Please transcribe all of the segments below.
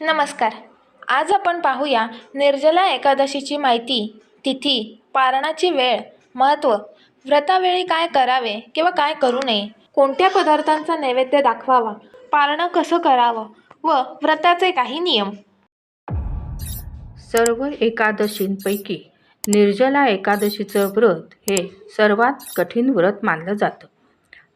नमस्कार. आज आपण पाहूया निर्जला एकादशीची माहिती तिथी पारणाची वेळ महत्त्व व्रतावेळी काय करावे किंवा काय करू नये कोणत्या पदार्थांचा नैवेद्य दाखवावा पारणं कसं करावं व व्रताचे काही नियम. सर्व एकादशींपैकी निर्जला एकादशीचं व्रत हे सर्वात कठीण व्रत मानलं जातं.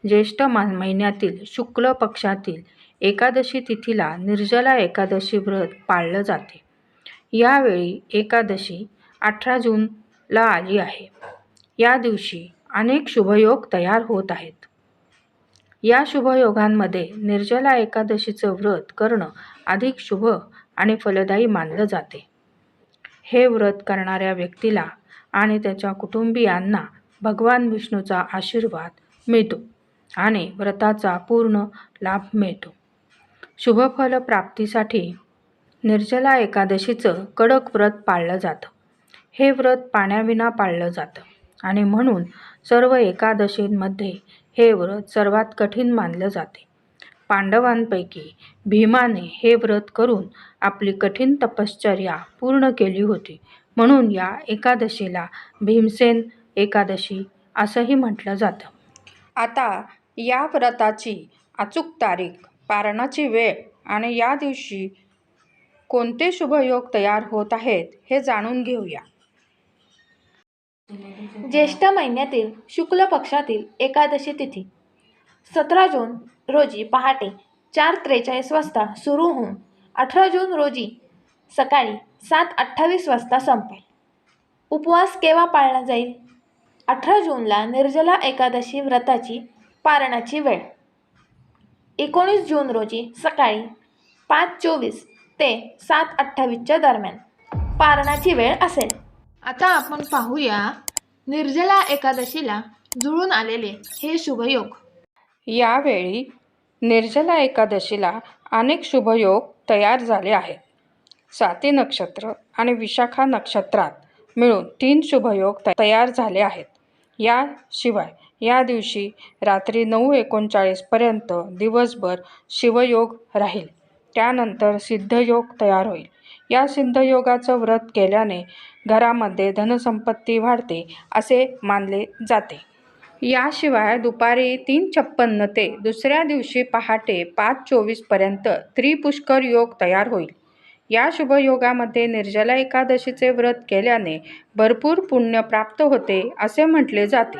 ज्येष्ठ मा महिन्यातील शुक्ल पक्षातील एकादशी तिथीला निर्जला एकादशी व्रत पाळलं जाते. यावेळी एकादशी अठरा जूनला आली आहे. या दिवशी अनेक शुभयोग तयार होत आहेत. या शुभयोगांमध्ये निर्जला एकादशीचं व्रत करणं अधिक शुभ आणि फलदायी मानलं जाते. हे व्रत करणाऱ्या व्यक्तीला आणि त्याच्या कुटुंबियांना भगवान विष्णूचा आशीर्वाद मिळतो आणि व्रताचा पूर्ण लाभ मिळतो. शुभफल प्राप्तीसाठी निर्जला एकादशीचं कडक व्रत पाळलं जातं. हे व्रत पाण्याविना पाळलं जातं आणि म्हणून सर्व एकादशींमध्ये हे व्रत सर्वात कठीण मानलं जाते. पांडवांपैकी भीमाने हे व्रत करून आपली कठीण तपश्चर्या पूर्ण केली होती. म्हणून या एकादशीला भीमसेन एकादशी असंही म्हटलं जातं. आता या व्रताची अचूक तारीख पारणाची वेळ आणि या दिवशी कोणते शुभयोग तयार होत आहेत हे जाणून घेऊया. ज्येष्ठ महिन्यातील शुक्ल पक्षातील एकादशी तिथी सतरा जून रोजी पहाटे चार त्रेचाळीस वाजता सुरू होऊन अठरा जून रोजी सकाळी सात अठ्ठावीस वाजता संपेल. उपवास केव्हा पाळला जाईल? अठरा जूनला निर्जला एकादशी व्रताची पारणाची वेळ. एकोणीस जून रोजी सकाळी पाच चोवीस ते सात अठ्ठावीसच्या दरम्यान पारणाची वेळ असेल. आता आपण पाहूया निर्जला एकादशीला जुळून आलेले हे शुभयोग. यावेळी निर्जला एकादशीला अनेक शुभयोग तयार झाले आहेत. साती नक्षत्र आणि विशाखा नक्षत्रात मिळून तीन शुभयोग तयार झाले आहेत. याशिवाय या दिवशी रात्री नऊ एकोणचाळीसपर्यंत दिवसभर शिवयोग राहील. त्यानंतर सिद्धयोग तयार होईल. या सिद्धयोगाचं व्रत केल्याने घरामध्ये धनसंपत्ती वाढते असे मानले जाते. याशिवाय दुपारी तीन छप्पन्न ते दुसऱ्या दिवशी पहाटे पाच चोवीसपर्यंत त्रिपुष्कर योग तयार होईल. या शुभयोगामध्ये निर्जला एकादशीचे व्रत केल्याने भरपूर पुण्य प्राप्त होते असे म्हटले जाते.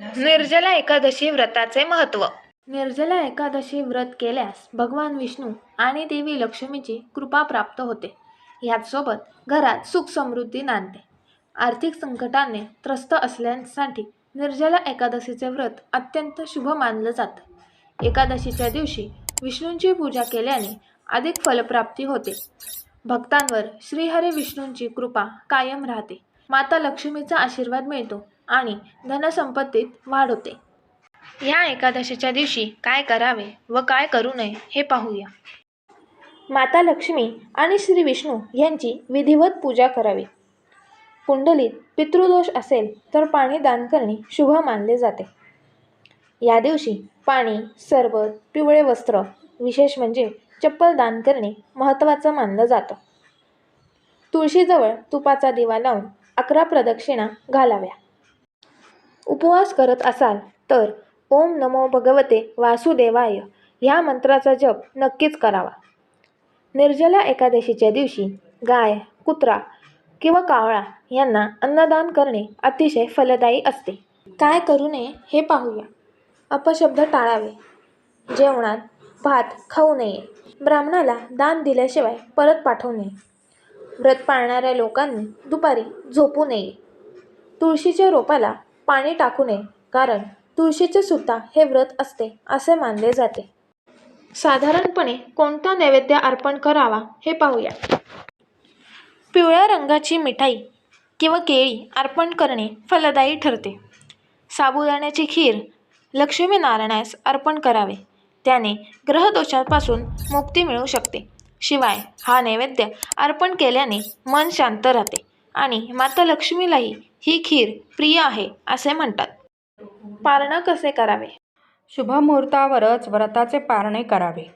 निर्जला एकादशी व्रताचे महत्त्व. निर्जला एकादशी व्रत केल्यास भगवान विष्णू आणि देवी लक्ष्मीची कृपा प्राप्त होते. ह्याचसोबत घरात सुख समृद्धी नांदते. आर्थिक संकटाने त्रस्त असल्यासाठी निर्जला एकादशीचे व्रत अत्यंत शुभ मानलं जातं. एकादशीच्या दिवशी विष्णूंची पूजा केल्याने अधिक फलप्राप्ती होते. भक्तांवर श्रीहरी विष्णूंची कृपा कायम राहते. माता लक्ष्मीचा आशीर्वाद मिळतो. आणि धनसंपत्तीत वाढ होते. या एकादशीच्या दिवशी काय करावे व काय करू नये हे पाहूया. माता लक्ष्मी आणि श्री विष्णू यांची विधिवत पूजा करावी. कुंडलीत पितृदोष असेल तर पाणी दान करणे शुभ मानले जाते. या दिवशी पाणी सरबत पिवळे वस्त्र विशेष म्हणजे चप्पल दान करणे महत्त्वाचं मानलं जातं. तुळशीजवळ तुपाचा दिवा लावून अकरा प्रदक्षिणा घालाव्या. उपवास करत असाल तर ओम नमो भगवते वासुदेवाय ह्या मंत्राचा जप नक्कीच करावा. निर्जला एकादशीच्या दिवशी गाय कुत्रा किंवा कावळा यांना अन्नदान करणे अतिशय फलदायी असते. काय करू नये हे पाहूया. अपशब्द टाळावे. जेवणात भात खाऊ नये. ब्राह्मणाला दान दिल्याशिवाय परत पाठवू नये. व्रत पाळणाऱ्या लोकांनी दुपारी झोपू नये. तुळशीच्या रोपाला पाणी टाकू नये कारण तुळशीचे सुद्धा हे व्रत असते असे मानले जाते. साधारणपणे कोणता नैवेद्य अर्पण करावा हे पाहूया. पिवळ्या रंगाची मिठाई किंवा केळी अर्पण करणे फलदायी ठरते. साबुदाण्याची खीर लक्ष्मीनारायणास अर्पण करावे. त्याने ग्रहदोषापासून मुक्ती मिळू शकते. शिवाय हा नैवेद्य अर्पण केल्याने मन शांत राहते आणि माता लक्ष्मीलाही ही खीर प्रिय आहे असे म्हणतात. पारणं कसे करावे? शुभमुहूर्तावरच व्रताचे पारणे करावे.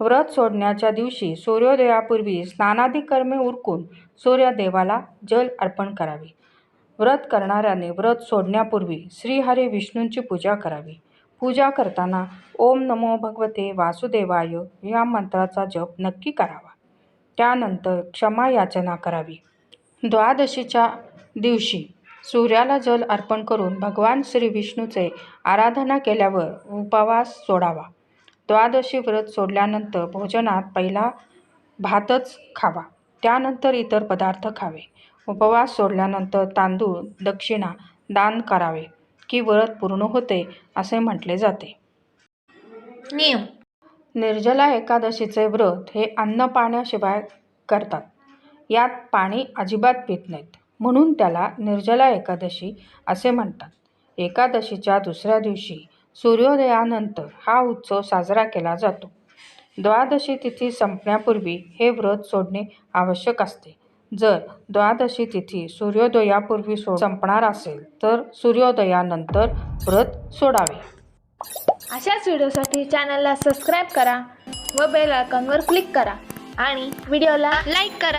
व्रत सोडण्याच्या दिवशी सूर्योदयापूर्वी स्नानादी कर्मे उरकून सूर्यदेवाला जल अर्पण करावे. व्रत करणाऱ्याने व्रत सोडण्यापूर्वी श्रीहरी विष्णूंची पूजा करावी. पूजा करताना ओम नमो भगवते वासुदेवाय या मंत्राचा जप नक्की करावा. त्यानंतर क्षमा याचना करावी. द्वादशीच्या दिवशी सूर्याला जल अर्पण करून भगवान श्री विष्णूचे आराधना केल्यावर उपवास सोडावा. द्वादशी व्रत सोडल्यानंतर भोजनात पहिला भातच खावा. त्यानंतर इतर पदार्थ खावे. उपवास सोडल्यानंतर तांदूळ दक्षिणा दान करावे की व्रत पूर्ण होते असे म्हटले जाते. नियम. निर्जला एकादशीचे व्रत हे अन्न पाण्याशिवाय करतात. यात पाणी अजिबात पित नाहीत. म्हणून त्याला निर्जला एकादशी असे म्हणतात. एकादशीच्या दुसऱ्या दिवशी सूर्योदयानंतर हा उत्सव साजरा केला जातो. द्वादशी तिथी संपण्यापूर्वी हे व्रत सोडणे आवश्यक असते. जर द्वादशी तिथी सूर्योदयापूर्वी सो संपणार असेल तर सूर्योदयानंतर व्रत सोडावे. अशाच व्हिडिओसाठी चॅनलला सबस्क्राईब करा व बेल आयकॉनवर क्लिक करा आणि व्हिडिओला लाईक करा.